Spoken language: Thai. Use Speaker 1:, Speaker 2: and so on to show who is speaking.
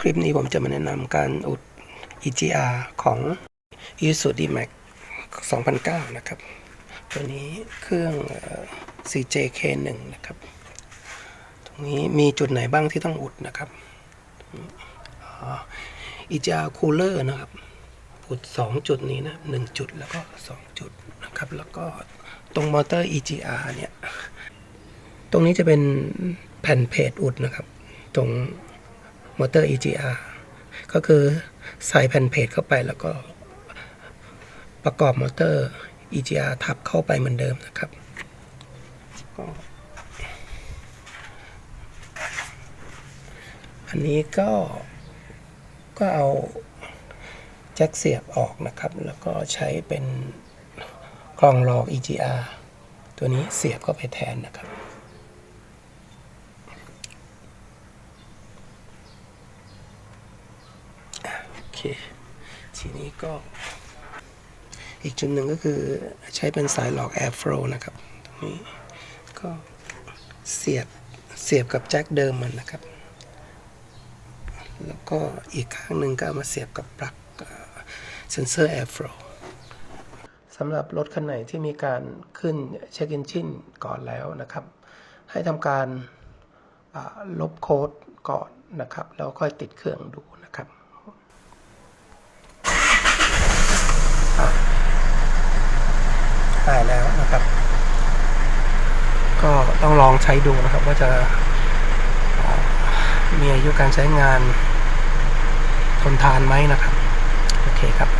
Speaker 1: คลิปนี้ผมจะมาแนะนำการอุด EGR ของ Isuzu D-Max 2009 นะครับ ตัวนี้เครื่อง CJK1 นะครับ ตรงนี้มีจุดไหนบ้างที่ต้องอุดนะครับอ่า EGR Cooler นะครับ อุด 2 จุดนี้นะ1จุดแล้วก็ 2 จุดนะครับ แล้วก็ตรงมอเตอร์ EGR เนี่ย ตรงนี้จะเป็นแผ่นเพจอุดนะครับ ตรง มอเตอร์ EGR ก็คือใส่แผ่นเพจเข้าไปแล้วก็ประกอบมอเตอร์ EGR ทับเข้าไปเหมือนเดิมนะครับก็อันนี้ก็ก็เอาแจ็คเสียบออกนะครับ แล้วก็ใช้เป็นกล่องรอง EGR ตัวนี้เสียบเข้าไปแทนนะครับ เค ทีนี้ก็ อีกจุดหนึ่งก็คือใช้เป็นสายหลอก Air Flow นะครับ ตรงนี้ก็เสียบเสียบกับแจ็คเดิมมันนะครับ แล้วก็อีกข้างหนึ่งก็เอามาเสียบกับปลั๊กเซนเซอร์ Air Flow สำหรับรถคันไหนที่มีการขึ้นเช็ค e n นจินก่อนแล้วนะครับ ให้ทำการลบโค้ดก่อนนะครับ แล้วค่อยติดเครื่องดูนะครับ ได้แล้วนะครับ ก็ต้องลองใช้ดูนะครับ ว่าจะมีอายุการใช้งานทนทานไหมนะครับ โอเคครับ